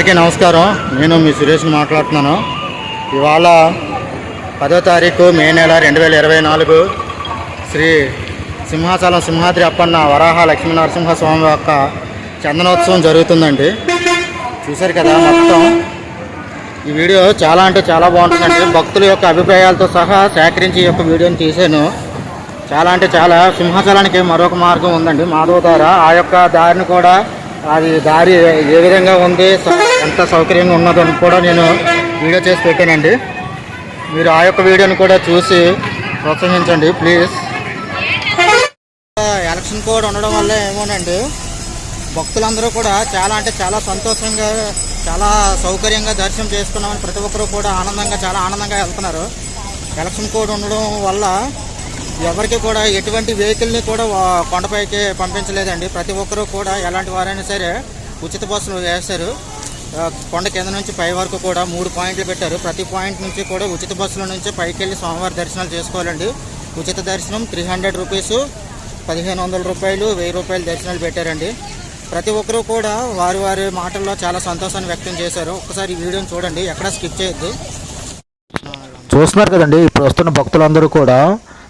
అందరికీ నమస్కారం. నేను మీ సురేష్ని మాట్లాడుతున్నాను. ఇవాళ పదో తారీఖు మే నెల రెండు వేల ఇరవై నాలుగు. శ్రీ సింహాచలం సింహాద్రి అప్పన్న వరాహ లక్ష్మీనరసింహ స్వామి యొక్క చందనోత్సవం జరుగుతుందండి. చూశారు కదా మొత్తం. ఈ వీడియో చాలా అంటే చాలా బాగుంటుందండి. భక్తుల యొక్క అభిప్రాయాలతో సహా సేకరించి ఈ యొక్క వీడియోని తీశాను. చాలా అంటే చాలా సింహాచలానికి మరొక మార్గం ఉందండి మాధవ దార ఆ యొక్క దారిని కూడా అది దారి ఏ విధంగా ఉంది? ఎంత సౌకర్యంగా ఉన్నదని కూడా నేను వీడియో చేసి పెట్టానండి. మీరు ఆ యొక్క వీడియోని కూడా చూసి ప్రోత్సహించండి ప్లీజ్. ఎలక్షన్ కోడ్ ఉండడం వల్ల ఏమోనండి. భక్తులందరూ కూడా చాలా అంటే చాలా సంతోషంగా చాలా సౌకర్యంగా దర్శనం చేసుకున్నామని ప్రతి ఒక్కరూ కూడా ఆనందంగా చాలా ఆనందంగా వెళ్తున్నారు. ఎలక్షన్ కోడ్ ఉండడం వల్ల ఎవరికి కూడా ఎటువంటి వెహికల్ని కూడా కొండపైకి పంపించలేదండి. ప్రతి ఒక్కరూ కూడా ఎలాంటి వారైనా సరే ఉచిత బస్సులు వేశారు. కొండ కింద నుంచి పై వరకు కూడా మూడు పాయింట్లు పెట్టారు. ప్రతి పాయింట్ నుంచి కూడా ఉచిత బస్సుల నుంచి పైకి వెళ్ళి స్వామివారి దర్శనాలు చేసుకోవాలండి. ఉచిత దర్శనం త్రీ హండ్రెడ్ రూపీసు పదిహేను వందల రూపాయలు వెయ్యి రూపాయలు దర్శనాలు పెట్టారండి. ప్రతి ఒక్కరూ కూడా వారి వారి మాటల్లో చాలా సంతోషాన్ని వ్యక్తం చేశారు. ఒకసారి ఈ వీడియోని చూడండి. ఎక్కడ స్కిప్ చేయొద్దు. చూస్తున్నారు కదండి. ఇప్పుడు వస్తున్న భక్తులందరూ కూడా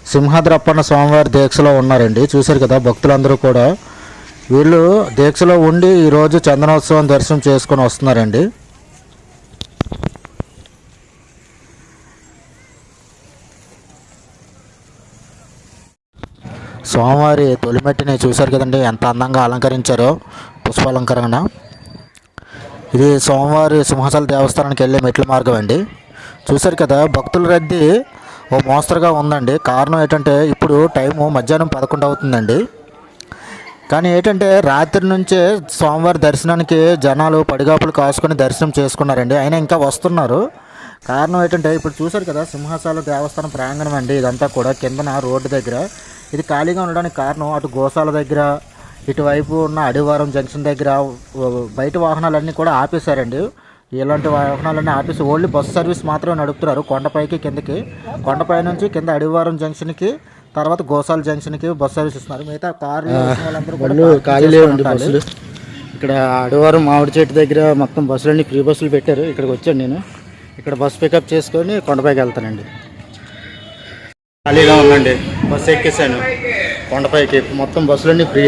సింహాద్రప్పన్న స్వామివారి దీక్షలో ఉన్నారండి. చూశారు కదా భక్తులందరూ కూడా. వీళ్ళు దీక్షలో ఉండి ఈరోజు చందనోత్సవం దర్శనం చేసుకొని వస్తున్నారండి. స్వామివారి తొలిమెట్టిని చూశారు కదండి ఎంత అందంగా అలంకరించారో పుష్పాలంకరణ. ఇది సోమవారి సింహాచల దేవస్థానానికి వెళ్ళే మెట్ల మార్గం అండి. చూశారు కదా భక్తుల రద్దీ ఓ మోస్తరుగా ఉందండి. కారణం ఏంటంటే ఇప్పుడు టైము మధ్యాహ్నం పదకొండు అవుతుందండి. కానీ ఏంటంటే రాత్రి నుంచే సోమవారి దర్శనానికి జనాలు పడిగాపులు కాసుకొని దర్శనం చేసుకున్నారండి. అయినా ఇంకా వస్తున్నారు. కారణం ఏంటంటే ఇప్పుడు చూశారు కదా సింహాసాల దేవస్థానం ప్రాంగణం అండి ఇదంతా కూడా కిందన రోడ్డు దగ్గర. ఇది ఖాళీగా ఉండడానికి కారణం అటు గోశాల దగ్గర ఇటువైపు ఉన్న అడివారం జంక్షన్ దగ్గర బయట వాహనాలన్నీ కూడా ఆపేశారండి. ఇలాంటి వాహనాలన్నీ ఆపేసి ఓన్లీ బస్ సర్వీస్ మాత్రమే నడుపుతున్నారు. కొండపైకి కిందకి కొండపై నుంచి కింద అడివారం జంక్షన్కి తర్వాత గోశాల జంక్షన్కి బస్ సర్వీస్ ఇస్తున్నారు. మిగతా కార్లు వాళ్ళందరూ కూడా ఇక్కడ అడివారం మామిడి చెట్టు దగ్గర మొత్తం బస్సులన్నీ ఫ్రీ బస్సులు పెట్టారు. ఇక్కడికి వచ్చాను నేను. ఇక్కడ బస్ పికప్ చేసుకొని కొండపైకి వెళ్తానండి. ఖాళీగా ఉందండి బస్సు ఎక్కేసాను. కొండపైకి మొత్తం బస్సులన్నీ ఫ్రీ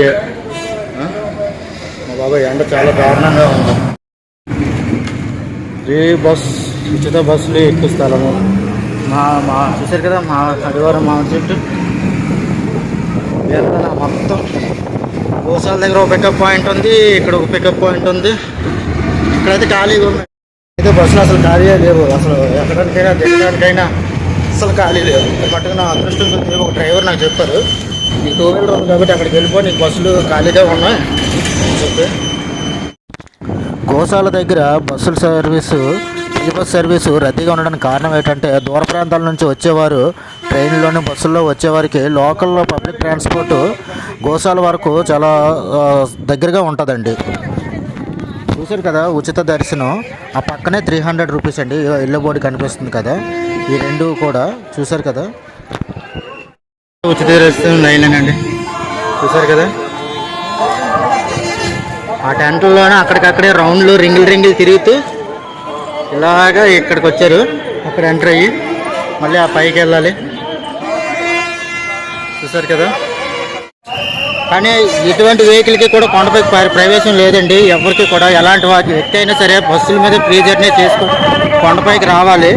మా బాబాయ్ ఎండ చాలా దారుణంగా ఉంది. ఫ్రీ బస్ ఉచిత బస్సులు ఎక్కువ స్థలము. మా మా చూసారు కదా మా అడివారం మామిడి చెట్టు వెళ్తాను మొత్తం. గోసాల దగ్గర ఒక పికప్ పాయింట్ ఉంది ఇక్కడ ఒక పికప్ పాయింట్ ఉంది. ఇక్కడైతే ఖాళీగా ఉంది. అయితే బస్సులు అసలు ఖాళీగా లేవు. అసలు ఎక్కడానికైనా దిగడానికైనా అసలు ఖాళీ లేవు. మట్టుకు నా అదృష్టం కొద్ది ఒక డ్రైవర్ నాకు చెప్పారు నీకు టూ వీలర్ ఉంది కాబట్టి అక్కడికి వెళ్ళిపో నీకు బస్సులు ఖాళీగా ఉన్నాయి. అని చెప్పి. గోశాల దగ్గర బస్సుల సర్వీసు ఫ్రీ బస్ సర్వీసు రద్దీగా ఉండడానికి కారణం ఏంటంటే దూర ప్రాంతాల నుంచి వచ్చేవారు ట్రైన్లోని బస్సుల్లో వచ్చేవారికి లోకల్లో పబ్లిక్ ట్రాన్స్పోర్ట్ గోశాల వరకు చాలా దగ్గరగా ఉంటుందండి. చూశారు కదా ఉచిత దర్శనం. ఆ పక్కనే త్రీ హండ్రెడ్ రూపీస్ అండి. ఇళ్ళ బోర్డు కనిపిస్తుంది కదా. ఈ రెండు కూడా చూశారు కదా. ఉచిత దర్శనం లైన్ అండి చూశారు కదా? ఆ టెంట్లలోనే అక్కడికక్కడే రౌండ్లు రింగులు రింగులు తిరుగుతూ ఇలాగా ఇక్కడికి వచ్చారు. అక్కడ ఎంటర్ అయ్యి మళ్ళీ ఆ పైకి వెళ్ళాలి. చూసారు కదా? కానీ ఇటువంటి వెహికల్కి కూడా కొండపై ప్రవేశం లేదండి. ఎవరికి కూడా ఎలాంటి వ్యక్తి అయినా సరే బస్సుల మీద ఫ్రీ జర్నీ చేసుకో కొండపైకి రావాలి.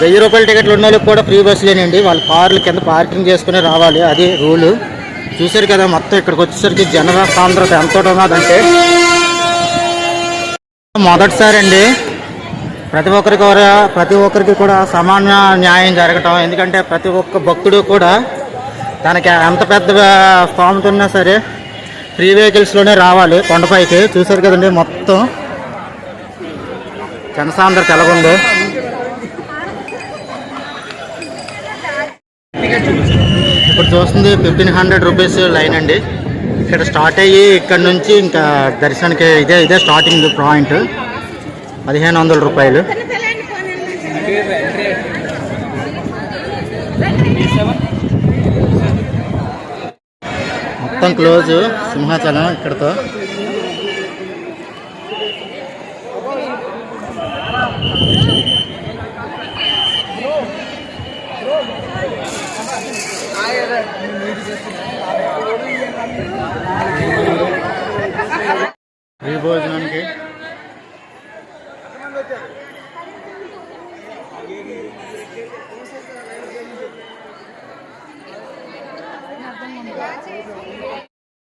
వెయ్యి రూపాయల టికెట్లు ఉన్న వాళ్ళకి కూడా ఫ్రీ బస్సులేనండి. వాళ్ళ కార్లు కింద పార్కింగ్ చేసుకుని రావాలి. అది రూలు. చూశారు కదా మొత్తం ఇక్కడికి వచ్చేసరికి జన సాంద్రత ఎంత ఉన్నదంటే మొదటిసారి అండి. ప్రతి ఒక్కరికి కూడా ప్రతి ఒక్కరికి కూడా సమాన న్యాయం జరగటం ఎందుకంటే ప్రతి ఒక్క భక్తుడు కూడా తనకి ఎంత పెద్ద స్థామత ఉన్నా సరే ఫ్రీ వెహికల్స్లోనే రావాలి కొండపైకి. చూశారు కదండి మొత్తం. జనసాంద్రత ఎలాగుందో. చూస్తుంది ఫిఫ్టీన్ హండ్రెడ్ రూపీస్ లైన్ అండి. ఇక్కడ స్టార్ట్ అయ్యి ఇక్కడ నుంచి ఇంకా దర్శనానికి ఇదే ఇదే స్టార్టింగ్ పాయింట్ పదిహేను వందల రూపాయలు. మొత్తం క్లోజ్ సింహాచలం ఇక్కడతో. ఈ భోజనానికి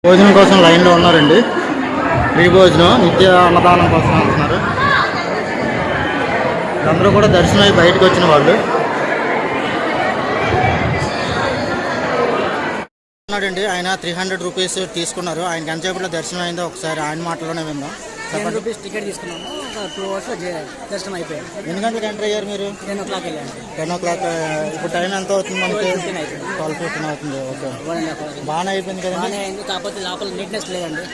భోజనం కోసం లైన్లో ఉన్నారండి. ఫ్రీ భోజనం నిత్య అన్నదానం కోసం వెళ్తున్నారు అందరూ కూడా దర్శనం అయి బయటకు వచ్చిన వాళ్ళు. ఉన్నాడండి. ఆయన త్రీ హండ్రెడ్ రూపీస్ తీసుకున్నారు. ఆయనకి ఎంతసేపట్లో దర్శనం అయిందో ఒకసారి ఆయన మాటలోనే విందాం. టెన్ చెప్పండి. రూపీస్ టికెట్ తీసుకున్నాము. ఒక టూ అవర్స్లో దర్శనం అయిపోయింది. ఎన్ని గంటలకు ఎంటర్ అయ్యారు మీరు? టెన్ ఓ క్లాక్ వెళ్ళాను. టెన్ ఓ క్లాక్ ఇప్పుడు టైం ఎంత అవుతుంది మనకి? 12:15 అవుతుంది. ట్వెల్వ్ ఫిఫ్టీన్ అవుతుంది ఓకే. బాగానే అయిపోయింది కదండి? బాగానే అయింది. కాకపోతే లోపల నీట్నెస్ లేదండి.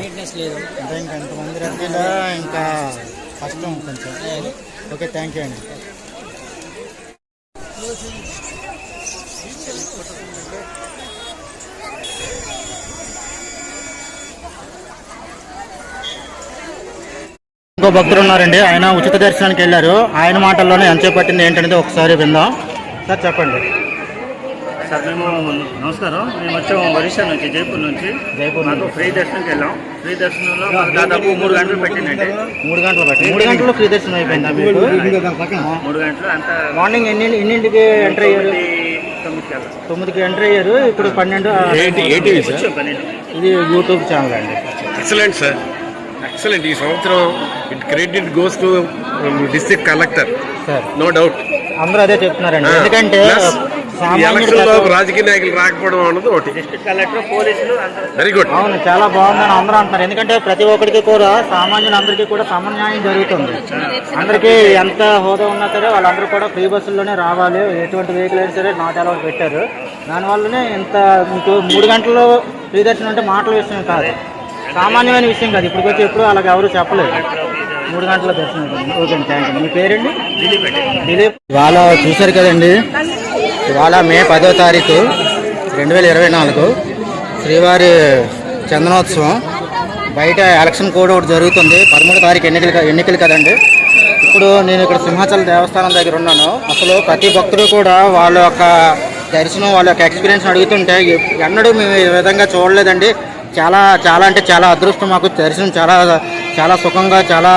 నీట్నెస్ లేదు. అంటే ఇంకా ఇంతమంది రద్దీలో ఇంకా కష్టం కొంచెం. ఓకే థ్యాంక్ యూ అండి. ఇంకో భక్తులు ఉన్నారండి. ఆయన ఉచిత దర్శనానికి వెళ్ళారు. ఆయన మాటల్లోనే ఎంత పట్టింది ఏంటనేది ఒకసారి విందాం. సార్ చెప్పండి. సార్ మేము నమస్కారం. మేము వచ్చాము ఒరిస్సా నుంచి జైపూర్ నుంచి. జైపూర్ మాకు ఫ్రీ దర్శనంకి వెళ్ళాం. ఫ్రీ దర్శనంలో దాదాపు మూడు గంటలు పెట్టిందండి. మూడు గంటలు పట్టి మూడు గంటల్లో ఫ్రీ దర్శనం అయిపోయిందా మీకు? మూడు గంటలు అంత మార్నింగ్ ఎన్ని ఎన్నింటికి ఎంటర్ అయ్యారు? తొమ్మిదికి ఎంటర్ అయ్యారు. ఇప్పుడు పన్నెండు. ఇది యూట్యూబ్ ఛానల్ అండి. Excellent sir. ఎక్సలెంట్. ఈ సంవత్సరం it credit goes to district collector. Sir no doubt. అందరూ అదే చెప్తున్నారండి. ఎందుకంటే రాజకీయ నాయకులు రాకపోవడం అన్నది ఒకటి. వెరీ గుడ్ అవును చాలా బాగుందని అందరూ అంటున్నారు. ఎందుకంటే ప్రతి ఒక్కరికి కూడా సామాన్యులందరికీ కూడా సమన్యాయం జరుగుతుంది. అందరికీ ఎంత హోదా ఉన్నా సరే వాళ్ళందరూ కూడా ఫ్రీ బస్సుల్లోనే రావాలి. ఎటువంటి వెహికల్ అయినా సరే నాట్ అలౌట్ పెట్టారు. దానివల్లనే ఇంత మీకు మూడు గంటల్లో ఫ్రీ దర్శనం అంటే మాటల విషయం కాదు. సామాన్యమైన విషయం కాదు. ఇప్పటికి వచ్చి ఎప్పుడు అలాగ ఎవరు చెప్పలేదు. మూడు గంటల దర్శనం ఓకే అండి థ్యాంక్ యూ. మీ పేరండి? దిలీప్. ఇవాళ చూశారు కదండి ఇవాళ మే పదో తారీఖు రెండు వేల ఇరవై నాలుగు శ్రీవారి చందనోత్సవం. బయట ఎలక్షన్ కోడ్ ఒకటి జరుగుతుంది. పదమూడు తారీఖు ఎన్నికలు ఎన్నికలు కదండి. ఇప్పుడు నేను ఇక్కడ సింహాచల దేవస్థానం దగ్గర ఉన్నాను. అసలు ప్రతి భక్తుడు కూడా వాళ్ళ యొక్క దర్శనం వాళ్ళ యొక్క ఎక్స్పీరియన్స్ అడుగుతుంటే ఎన్నడూ మేము ఈ విధంగా చూడలేదండి. చాలా చాలా అంటే చాలా అదృష్టం మాకు. దర్శనం చాలా చాలా సుఖంగా చాలా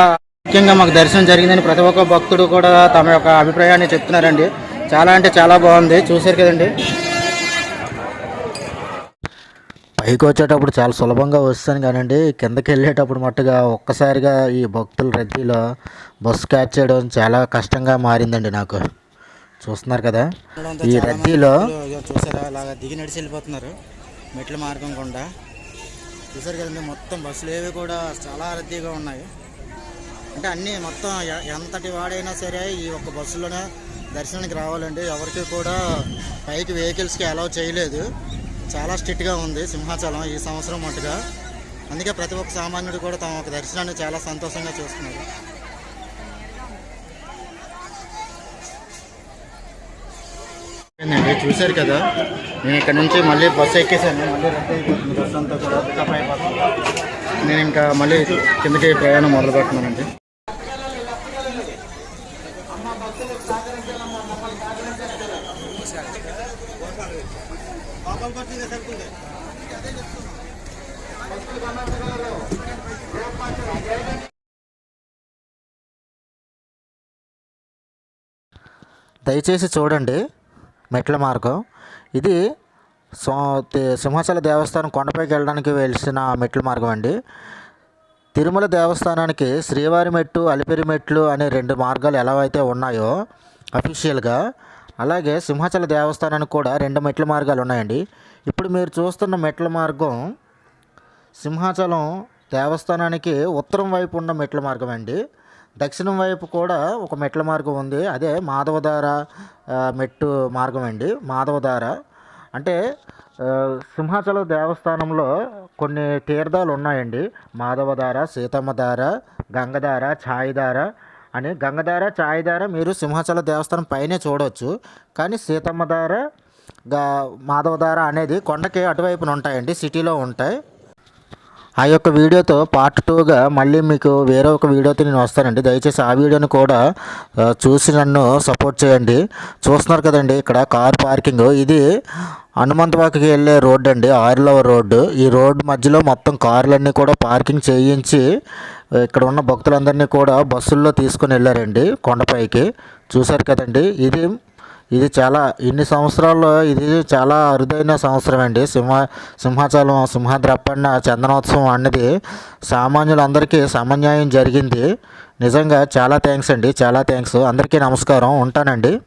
ముఖ్యంగా మాకు దర్శనం జరిగిందని ప్రతి ఒక్క భక్తుడు కూడా తమ యొక్క అభిప్రాయాన్ని చెప్తున్నారండి. చాలా అంటే చాలా బాగుంది. చూశారు కదండి. పైకి వచ్చేటప్పుడు చాలా సులభంగా వస్తాను కానండి. కిందకి వెళ్ళేటప్పుడు మట్టుగా ఒక్కసారిగా ఈ భక్తుల రద్దీలో బస్సు క్యాచ్ చేయడం చాలా కష్టంగా మారిందండి నాకు. చూస్తున్నారు కదా. ఈ రద్దీలో చూసారా? అలాగా దిగి నడిచి వెళ్ళిపోతున్నారు. మెట్ల మార్గం గుండా. చూసారు కదండి మొత్తం బస్సులు ఏవి కూడా చాలా రద్దీగా ఉన్నాయి. అంటే అన్నీ మొత్తం ఎంతటి వాడైనా సరే ఈ ఒక్క బస్సులోనే దర్శనానికి రావాలండి. ఎవరికి కూడా పైకి వెహికల్స్కి అలౌ చేయలేదు. చాలా స్ట్రిక్ట్గా ఉంది సింహాచలం ఈ సంవత్సరం మట్టుగా. అందుకే ప్రతి ఒక్క సామాన్యుడు కూడా తమ ఒక దర్శనాన్ని చాలా సంతోషంగా చూస్తున్నారు. ఏంటండి చూశారు కదా. నేను ఇక్కడ నుంచి మళ్ళీ బస్సు ఎక్కేసాను. మళ్ళీ రద్దు అయిపోతుంది బస్సు అంతా కూడా పికప్ అయిపోతుంది. నేను ఇంకా మళ్ళీ కిందకి ప్రయాణం మొదలు పెడుతున్నానండి. దయచేసి చూడండి. మెట్ల మార్గం. ఇది సో సింహాచల దేవస్థానం కొండపైకి వెళ్ళడానికి వెలిసిన మెట్ల మార్గం అండి. తిరుమల దేవస్థానానికి శ్రీవారి మెట్టు అలిపిరి మెట్లు అనే రెండు మార్గాలు ఎలా అయితే ఉన్నాయో అఫీషియల్గా అలాగే సింహాచల దేవస్థానానికి కూడా రెండు మెట్ల మార్గాలు ఉన్నాయండి. ఇప్పుడు మీరు చూస్తున్న మెట్ల మార్గం సింహాచలం దేవస్థానానికి ఉత్తరం వైపు ఉన్న మెట్ల మార్గం అండి. దక్షిణం వైపు కూడా ఒక మెట్ల మార్గం ఉంది. అదే మాధవధార మెట్టు మార్గం అండి. మాధవధార. అంటే సింహాచల దేవస్థానంలో కొన్ని తీర్థాలు ఉన్నాయండి. మాధవధార సీతమ్మధార గంగధార ఛాయిధార అని గంగధార ఛాయిధార మీరు సింహాచల దేవస్థానం పైనే చూడవచ్చు కానీ సీతమ్మధార గా మాధవధార అనేది కొండకి అటువైపున ఉంటాయండి సిటీలో ఉంటాయి. ఆ యొక్క వీడియోతో పార్ట్ టూగా మళ్ళీ మీకు వేరే ఒక వీడియోతో నేను వస్తానండి. దయచేసి ఆ వీడియోని కూడా చూసి నన్ను సపోర్ట్ చేయండి. చూస్తున్నారు కదండి ఇక్కడ కార్ పార్కింగ్ ఇది హనుమంతవాకకి వెళ్ళే రోడ్డు అండి ఆరులవ రోడ్డు ఈ రోడ్డు మధ్యలో మొత్తం కార్లన్నీ కూడా పార్కింగ్ చేయించి ఇక్కడ ఉన్న భక్తులందరినీ కూడా బస్సుల్లో తీసుకొని వెళ్ళారండి కొండపైకి. చూశారు కదండి ఇది ఇది చాలా ఇన్ని సంవత్సరాల్లో ఇది చాలా అరుదైన సంవత్సరం అండి. సింహ సింహాచలం సింహద్రప్పన్న చందనోత్సవం అన్నది సామాన్యులందరికీ సమన్యాయం జరిగింది. నిజంగా చాలా థ్యాంక్స్ అండి చాలా థ్యాంక్స్. అందరికీ నమస్కారం. ఉంటానండి.